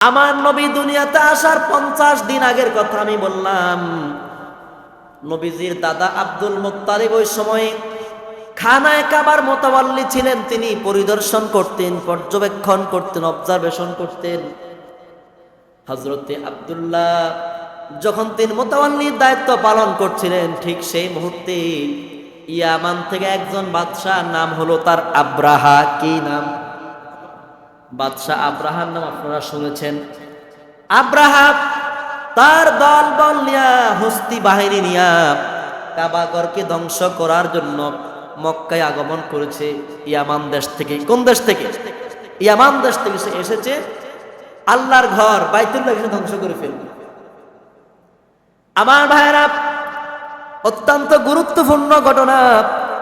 আমার নবী দুনিয়াতে আসার পঞ্চাশ দিন আগের কথা আমি বললাম। নবীজির দাদা আব্দুল মুত্তালিব ওই সময়ে খানায় কাবার মোতাবাল্লি ছিলেন, তিনি পরিদর্শন করতেন, পর্যবেক্ষণ করতেন অবজারভেশন করতেন। হজরতে আব্দুল্লাহ যখন তিনি মোতাবাল্লির দায়িত্ব পালন করছিলেন, ঠিক সেই মুহূর্তে ইয়ামান থেকে একজন বাদশাহ নাম হলো তার আব্রাহা, কি নাম? বাদশাহ আব্রাহার নাম আপনারা শুনেছেন। আব্রাহা তার দল বল নিয়া, হস্তি বাহিনী নিয়া কাবাগরকে ধ্বংস করার জন্য মক্কায় আগমন করেছে ইয়ামান দেশ থেকে। কোন দেশ থেকে? ইয়ামান দেশ থেকে সে এসেছে। আল্লাহর ঘর বাইতুল্লাহ এসে ধ্বংস করে ফেলবে। আমার ভাইরা অত্যন্ত গুরুত্বপূর্ণ ঘটনা।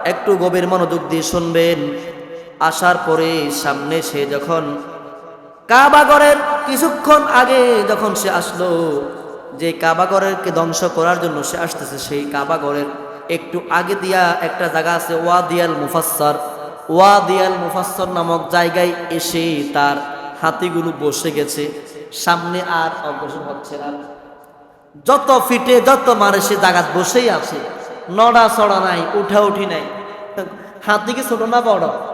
একটু গভীর মনোযোগ দিয়ে শুনবেন। আসার পরে সামনে সে যখন কাবাগরের কিছুক্ষণ আগে যখন সে আসলো, যে কাবাগরেরকে ধ্বংস করার জন্য সে আসতেছে, সেই কাবাগরের একটু আগে দিয়া একটা জায়গা আছে, ওয়াদিয়াল মুফাssar ওয়াদিয়াল মুফাssar নামক জায়গায় এসে তার হাতিগুলো বসে গেছে। সামনে আর অগ্রসর হচ্ছে না। যত ফিটে যত মারে সে জায়গা বসেই আছে। নড়া চড়া নাই উঠা উঠি নাই। হাতি কি ছোট না বড়?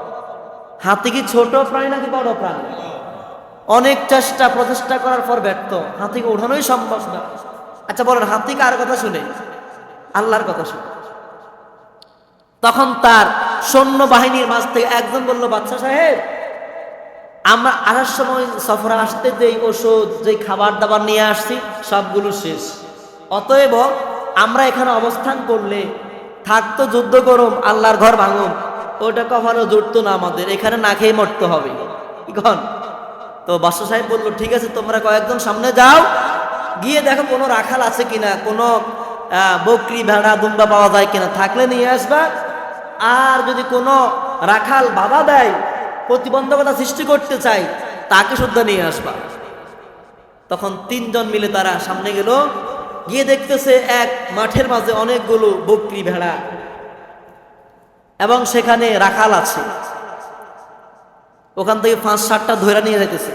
হাতি কি ছোট প্রাণী নাকি বড় প্রাণী? অনেক চেষ্টা, প্রচেষ্টা করার পর ব্যর্থ। হাতিকে ওঠানোই সম্ভব না। আচ্ছা বলেন, হাতি কার কথা শুনে? আল্লাহর কথা শুনে। তখন তার সৈন্য বাহিনীর মাঝ থেকে একজন বলল বাচ্চা সাহেব, আমরা আসার সময় সফরে আসতে যেই ওষুধ, যেই খাবার দাবার নিয়ে আসছি, সবগুলো শেষ। অতএব আমরা এখানে অবস্থান করলে থাকতো যুদ্ধ করুম আল্লাহর ঘর ভাঙুম ওটা কখনো জুটতো না আমাদের, এখানে না খেয়ে মরতে হবে। কখন তো বাদশা সাহেব বলল, ঠিক আছে, তোমরা কয়েকজন সামনে যাও, গিয়ে দেখো কোনো রাখাল আছে কিনা, কোনো বকরি, ভেড়া দুম্বা পাওয়া যায় কিনা। থাকলে নিয়ে আসবা। আর যদি কোনো রাখাল বাধা দেয়, প্রতিবন্ধকতা সৃষ্টি করতে চাই তাকে শুদ্ধ নিয়ে আসবা। তখন তিনজন মিলে তারা সামনে গেল, গিয়ে দেখতেছে এক মাঠের মাঝে অনেকগুলো বকরি, ভেড়া এবং সেখানে রাখাল আছে। ওখান থেকে পাঁচ সাতটা ধৈরা নিয়ে যেতেছে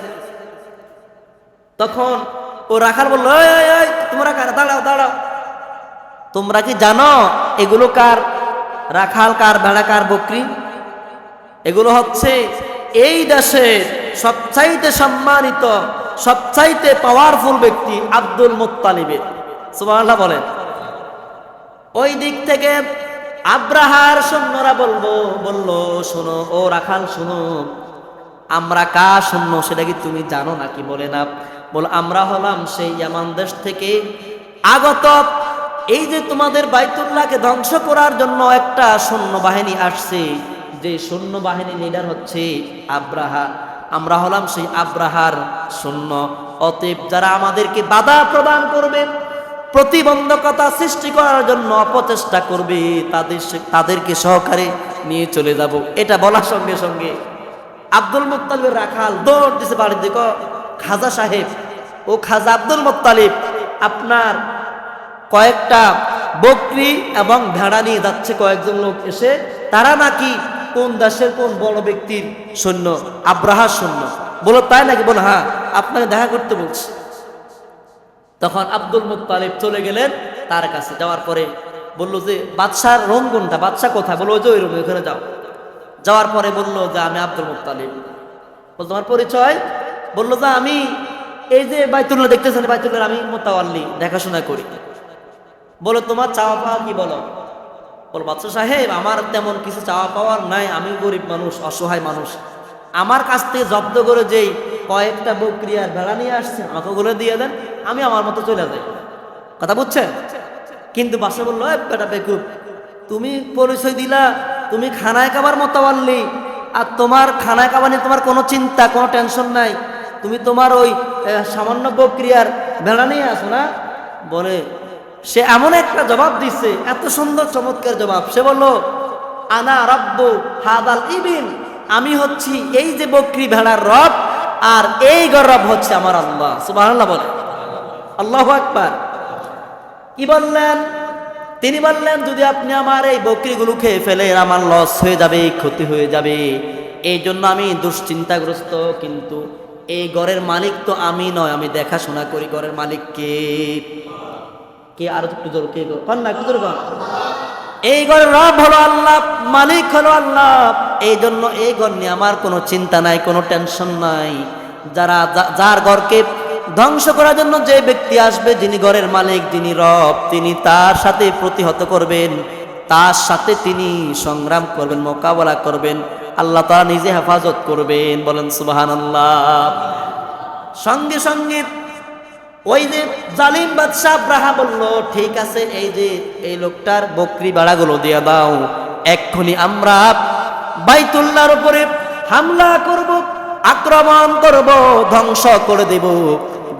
তখন ও রাখাল বলল "ওই, ওই, ওই, তোমরা কার? দাঁড়াও দাঁড়াও। তোমরা কি জানো এগুলো কার? রাখাল কার ভেড়া কার বকরি? এগুলো হচ্ছে এই দেশের সবচাইতে সম্মানিত সবচাইতে পাওয়ারফুল ব্যক্তি আব্দুল মুত্তালিবের। সুবহানাল্লাহ বলেন। ওই দিক থেকে আব্রাহার সৈন্যরা বলব, বলল, শোনো, ও রাখাল, শোনো, আমরা কা শূন্য সেটা কি তুমি জানো নাকি? বলে না। বল, আমরা হলাম সেই ইয়ামান দেশ থেকে আগত। এই যে তোমাদের বাইতুল্লাহকে ধ্বংস করার জন্য একটা সৈন্য বাহিনী আসছে, যে সৈন্য বাহিনী লিডার হচ্ছে আব্রাহা। আমরা হলাম সেই আব্রাহার সৈন্য। অতএব যারা আমাদেরকে বাধা প্রদান করবে প্রতিবন্ধকতা সৃষ্টি করার জন্য অপচেষ্টা করবে, তাদের তাদেরকে সহকারে নিয়ে চলে যাব। এটা বলার সঙ্গে সঙ্গে আব্দুল মুত্তালিবের রাখাল দৌড় দিছে বাড়ির দিকে। খাজা সাহেব, ও খাজা আব্দুল মুত্তালিব আপনার কয়েকটা বকরি এবং ভেড়া নিয়ে যাচ্ছে, কয়েকজন লোক এসে, তারা নাকি কোন দেশের কোন বড় ব্যক্তির সৈন্য, আব্রাহার সৈন্য? বলো তাই নাকি? বলো হ্যাঁ আপনাকে দেখা করতে বলছি। তখন আব্দুল মুত্তালিব চলে গেলেন তার কাছে। যাওয়ার পরে বলল যে, বাদশার রুম কোনটা বাদশাহ কোথায়? বলল, ওই যে ওই রুমে, ওখানে যাও। যাওয়ার পরে বলল, যে, আমি আব্দুল মুত্তালিব। বল তোমার পরিচয়? বলল, যে, আমি এই যে বাইতুল্লাহ দেখতেছেন বাইতুল্লাহ আমি মোতাওয়াল্লি, দেখাশোনা করি। বলো তোমার চাওয়া পাওয়া কি বলো? বল বাদশা সাহেব, আমার তেমন কিছু চাওয়া পাওয়ার নাই, আমি গরিব মানুষ, অসহায় মানুষ। আমার কাছ থেকে জব্দ করে যেই কয়েকটা বকরি আর ভেড়া নিয়ে আসছে আমাকে ওগুলো দিয়ে দেন, আমি আমার মতো চলে যাই। কথা বুঝছেন? কিন্তু বাসা বলল, "এ বেটা বেকুব, তুমি পরিচয় দিলা, তুমি খানায় খাবার মতো পারলি আর তোমার খানায় খাবার নিয়ে তোমার কোনো চিন্তা, কোনো টেনশন নাই। তুমি তোমার ওই সামান্য বক্রিয়ার ভেড়া নিয়ে আসো না। বলে, সে এমন একটা জবাব দিচ্ছে এত সুন্দর চমৎকার জবাব। সে বলল, আনা রব্বু হাদাল ইবিন আমি হচ্ছি এই যে বকরি ভেড়ার রব আর এই গরব হচ্ছে আমার আল্লাহ, সুবহানাল্লাহ বলে। আল্লাহ আকবার। কি বললেন? তিনি বললেন, যদি আপনি আমার এই বকরিগুলো খেয়ে ফেলেন আমার লস হয়ে যাবে, ক্ষতি হয়ে যাবে। এই জন্য আমি দুশ্চিন্তাগ্রস্ত, কিন্তু এই ঘরের মালিক তো আমি নয়, আমি দেখাশোনা করি ঘরের মালিক কে? কে আরও একটু জোর, কে গো? কন না, একটু জোর কন। এই ঘরের রব হলো আল্লাহ, মালিক হলো আল্লাহ। এই জন্য এই ঘর নিয়ে আমার কোনো চিন্তা নাই, কোনো টেনশন নাই। যারা যার ঘরকে ধ্বংস করার জন্য যে ব্যক্তি আসবে, যিনি ঘরের মালিক, যিনি রব, তিনি তার সাথে প্রতিহত করবেন। তার সাথে তিনি সংগ্রাম করবেন, মোকাবেলা করবেন। আল্লাহ তারা নিজে হেফাজত করবেন, বলেন সুবাহান আল্লাহ সঙ্গে সঙ্গে ওই যে জালিম বাদশাহ আব্রাহা বলল, ঠিক আছে, এই যে এই লোকটার বকরি বাড়াগুলো দিয়ে দাও, এক্ষুনি আমরা বাইতুল্লার উপরে হামলা করব, আক্রমণ করব, ধ্বংস করে দেব।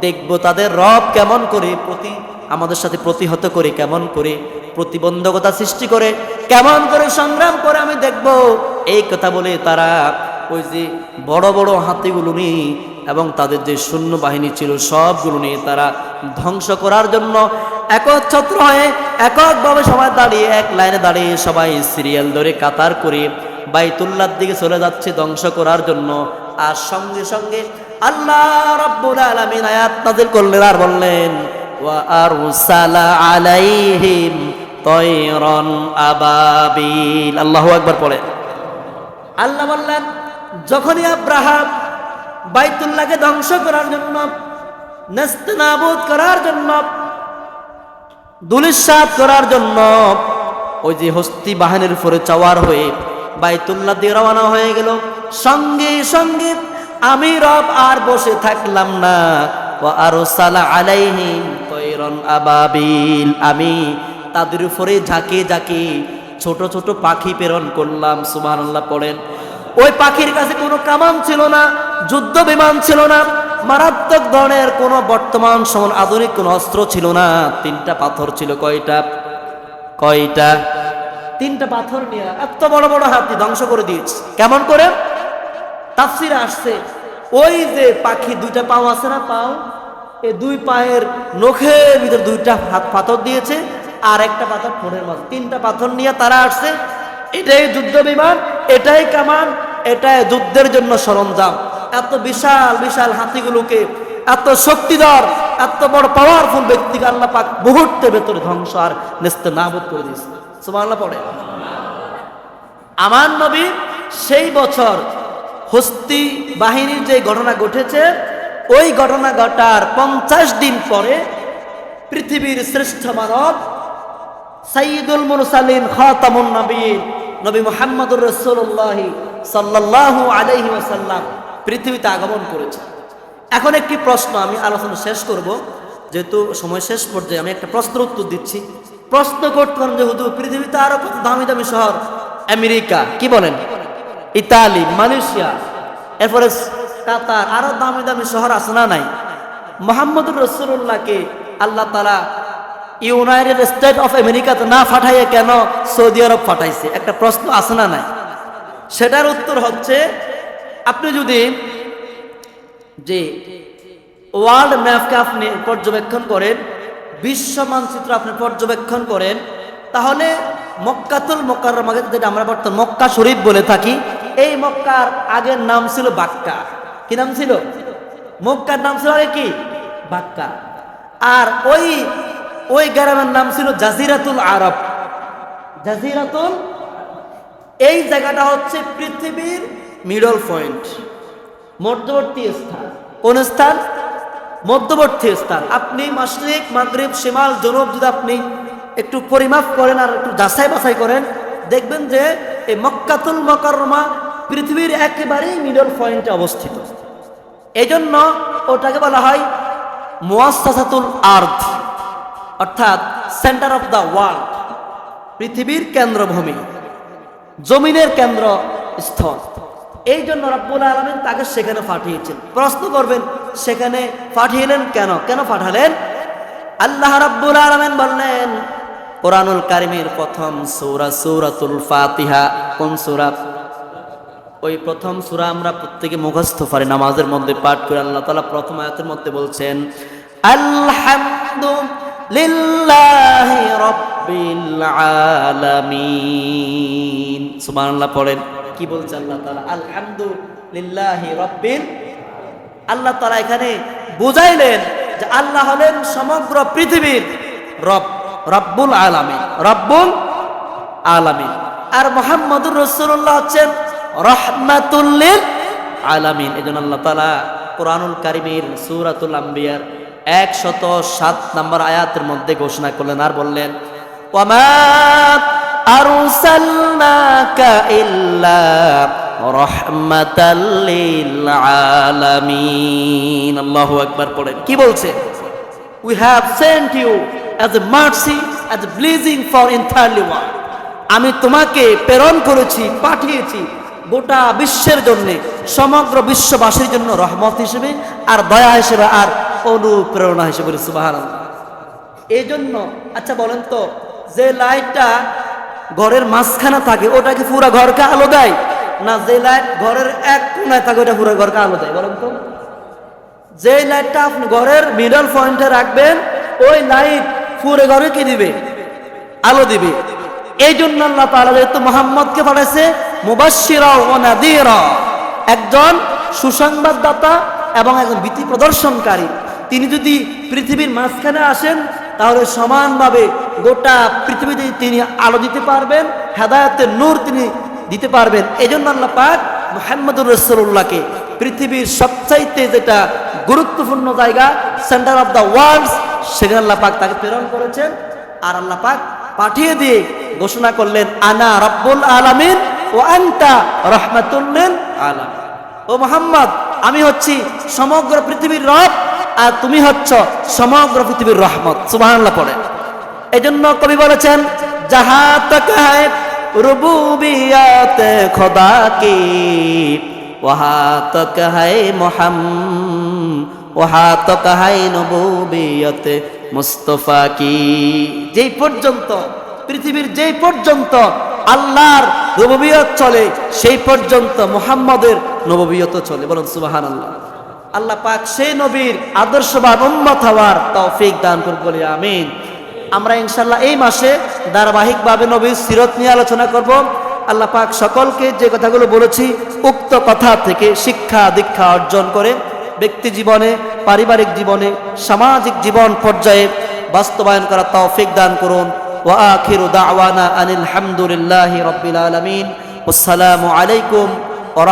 দেখব তাদের রব কেমন করে প্রতি, আমাদের সাথে প্রতিহত করে কেমন করে প্রতিবন্ধকতা সৃষ্টি করে, কেমন করে সংগ্রাম করে আমি দেখব। এই কথা বলে তারা ওই যে বড় বড় হাতিগুলো নিয়ে এবং তাদের যে সৈন্য বাহিনী ছিল সবগুলো নিয়ে তারা ধ্বংস করার জন্য একচ্ছত্র হয়ে এককভাবে সবাই দাঁড়িয়ে, এক লাইনে দাঁড়িয়ে সবাই সিরিয়াল ধরে কাতার করে বাইতুল্লার দিকে চলে যাচ্ছে ধ্বংস করার জন্য। আর সঙ্গে সঙ্গে আল্লাহ রাব্বুল আলামিন আয়াত নাযিল করলেন আর বললেন, ওয়া আরসালা আলাইহিম তয়রন আল্লাহু পড়ে। আল্লাহ বললেন, যখনই আব্রাহাম বাইতুল্লাহকে ধ্বংস করার জন্য, নেস্তনাবুদ করার জন্য দুলিশাত করার জন্য, ওই যে হস্তি বাহিনীর উপরে চাওয়ার হয়ে বাইতুল্লাহ দিয়ে রওনা হয়ে গেল। সঙ্গে সঙ্গে আমি রব আর বসে থাকলাম না। ও আরও সালা আলাইহিম তৈরন আবাবিল। আমি তাদের উপরে ঝাঁকে ঝাঁকে ছোট ছোট পাখি প্রেরণ করলাম, সুবহানাল্লাহ পড়েন। ওই পাখির কাছে কোনো কামান ছিল না। যুদ্ধ বিমান ছিল না। মারাত্মক ধরনের কোনো বর্তমান সময় আধুনিক কোনো অস্ত্র ছিল না। তিনটা পাথর ছিল কয়টা? কয়টা? তিনটা পাথর নিয়ে এত বড় বড় হাতি ধ্বংস করে দিয়েছে। কেমন করে? তাফসিরে আসছে, ওই যে পাখি দুইটা পাও আছে না পাও? এই দুই পায়ের নখের ভিতর দুইটা হাত পাথর দিয়েছে, আর একটা পাথর ফোনের মাঝে তিনটা পাথর নিয়ে তারা আসছে, এটাই যুদ্ধ বিমান, এটাই কামান, এটাই যুদ্ধের জন্য সরঞ্জাম। এত বিশাল বিশাল হাতিগুলোকে, এত শক্তিধর, এত বড় পাওয়ারফুল ব্যক্তিকে আল্লাহ পাক মুহূর্তের ভেতরে ধ্বংস আর নেস্তে নাবুদ করে দিয়েছে। সুবহানাল্লাহ পড়ে। আমার নবী সেই বছর হস্তি বাহিনীর যে ঘটনা ঘটেছে, ওই ঘটনা ঘটার পঞ্চাশ দিন পরে পৃথিবীর শ্রেষ্ঠ মানব সাইয়দুল মুরসালিন খাতামুন নবীন নবী মুহাম্মদুর রাসূলুল্লাহ সাল্লাল্লাহু আলাইহি ওয়াসাল্লাম। পৃথিবীতে আগমন করেছে। এখন একটি প্রশ্ন আমি আলোচনা শেষ করব। যেহেতু সময় শেষ পর্যায়ে আমি একটা প্রশ্নের উত্তর দিচ্ছি। প্রশ্ন করতে পারেন যে, হুজুর, পৃথিবীতে আরও কত দামি দামি শহর? আমেরিকা, কি বলেন? ইতালি, মালয়েশিয়া এরপরে কাতার, আরও দামি দামি শহর আছে না নাই? মোহাম্মদুর রসুল্লাহকে আল্লাহ তালা ইউনাইটেড স্টেট অফ আমেরিকাতে না পাঠাইয়ে কেন সৌদি আরব ফাটাইছে একটা প্রশ্ন আছে না নাই? সেটার উত্তর হচ্ছে আপনি যদি যে ওয়ার্ল্ড ম্যাপকে আপনি পর্যবেক্ষণ করেন, বিশ্ব মানচিত্র আপনি পর্যবেক্ষণ করেন, তাহলে মক্কাতুল মক্কার যেটা আমরা বর্তমান মক্কা শরীফ বলে থাকি, এই মক্কার আগের নাম ছিল বাক্কা। কি নাম ছিল? মক্কার নাম ছিল আগে কি? বাক্কা। আর ওই ওই গ্রামের নাম ছিল জাজিরাতুল আরব। জাজিরাতুল, এই জায়গাটা হচ্ছে পৃথিবীর মিডল পয়েন্ট, মধ্যবর্তী স্থান। কোন স্থান? মধ্যবর্তী স্থান। আপনি মাসরিক মাগরিব, শিমাল, জনব যদি আপনি একটু পরিমাপ করেন আর একটু যাচাই বাছাই করেন, দেখবেন যে এই মক্কাতুল মকরমা পৃথিবীর একেবারেই মিডল পয়েন্টে অবস্থিত। এই জন্য ওটাকে বলা হয় মুয়াসাতুল আর্থ অর্থাৎ সেন্টার অফ দ্য ওয়ার্ল্ড পৃথিবীর কেন্দ্রভূমি, জমিনের কেন্দ্র স্থল এই জন্য রব্বুল আলমিন তাকে সেখানে পাঠিয়েছেন। প্রশ্ন করবেন, সেখানে পাঠিয়েলেন কেন? কেন পাঠালেন? আল্লাহ রাব্বুল আলমিন বললেন, কোরআনুল কারিমের প্রথম সৌরা সৌরাতুল ফাতিহা, কোন সৌরা? ওই প্রথম সূরা আমরা প্রত্যেকে মুখস্থ পারি নামাজের মধ্যে পাঠ করে আল্লাহ তাআলা প্রথম আয়াতের মধ্যে বলছেন সুবহানাল্লাহ পড়েন। কি বলছে আল্লাহ তাআলা? আলহামদুলিল্লাহি রাব্বিল আল্লাহ তালা এখানে বুঝাইলেন যে আল্লাহ হলেন সমগ্র পৃথিবীর রব, রব্বুল আলামিন রব্বুল আলামিন। আর মোহাম্মদুর রসুল্লাহ হচ্ছেন রহমাতুল্লিল আলামিন। এই জন্য আল্লাহ তালা কোরআনুল কারিমের সুরাতুল আম্বিয়ার একশত সাত নম্বর আয়াতের মধ্যে ঘোষণা করলেন আর বললেন আরসালনাকা ইল্লা রাহমাতাল লিল আলামিন আল্লাহু আকবার পড়েন। কি বলছে? We have sent you as a mercy, as a blessing for entirely world আমি তোমাকে প্রেরণ করেছি, পাঠিয়েছি গোটা বিশ্বের জন্য, সমগ্র বিশ্ববাসীর জন্য রহমত হিসেবে আর দয়া হিসেবে আর অনুপ্রেরণা হিসেবে সুবাহান এই জন্য আচ্ছা বলেন তো, যে লাইটটা ঘরের মাঝখানে থাকে, ওটা কি পুরো ঘরকে আলো দেয়? না, যে লাইট ঘরের এক কোনায় থাকে, ওটা পুরো ঘরকে আলো দেয়, বলেন তো। যে লাইটটা আপনি ঘরের মিডল পয়েন্টে রাখবেন, ওই লাইট পুরো ঘরে কি দিবে? আলো দিবে। এই জন্য আল্লাহ তাআলা যেহেতু মোহাম্মদকে পাঠাইছে মুবাশশিরা ও নাদিরা একজন সুসংবাদদাতা এবং একজন ভীতি প্রদর্শনকারী। তিনি যদি পৃথিবীর মাঝখানে আসেন তাহলে সমানভাবে গোটা পৃথিবীতে তিনি আলো দিতে পারবেন, হেদায়তের নূর তিনি দিতে পারবেন। এই জন্য আল্লাহ পাক মোহাম্মদুর রসুল্লাহকে পৃথিবীর সবচাইতে যেটা গুরুত্বপূর্ণ জায়গা সেন্টার অফ দ্য ওয়ার্ল্ড সেখানে আল্লাহ পাক তাকে প্রেরণ করেছেন আর আল্লাহ পাক পাঠিয়ে দিয়ে ঘোষণা করলেন, আনা রব্বুল আলামিন ও আন্তা রহমাতুল্লিল আলামিন। ও মোহাম্মদ, আমি হচ্ছি সমগ্র পৃথিবীর রব আর তুমি হচ্ছ সমগ্র পৃথিবীর রহমত। সুবহানাল্লাহ পড়ে। এই জন্য কবি বলেছেন, যাহা তক হ্যায় খোদা কি, ওহা তক হ্যায় মোহাম ওহা তক হ্যায় নবুবিয়ত মুস্তফা কি। যেই পর্যন্ত, পৃথিবীর যেই পর্যন্ত আল্লাহর নববিয়ত চলে, সেই পর্যন্ত মুহাম্মদের নববিয়ত চলে। বলুন সুবাহান আল্লাহ আল্লাহ পাক সেই নবীর আদর্শবান উম্মত হওয়ার তৌফিক দান করুন বলি, আমিন। আমরা ইনশাল্লাহ এই মাসে ধারাবাহিকভাবে নবীর সিরত নিয়ে আলোচনা করব। আল্লাহ পাক সকলকে যে কথাগুলো বলেছি, উক্ত কথা থেকে শিক্ষা, দীক্ষা অর্জন করে ব্যক্তি জীবনে, পারিবারিক জীবনে, সামাজিক জীবন পর্যায়ে বাস্তবায়ন করা তৌফিক দান করুন। ওয়া দাওয়ানা আনিল হামদুলিল্লাহি রাব্বিল আলামিন। আসসালামু আলাইকুম ওয়া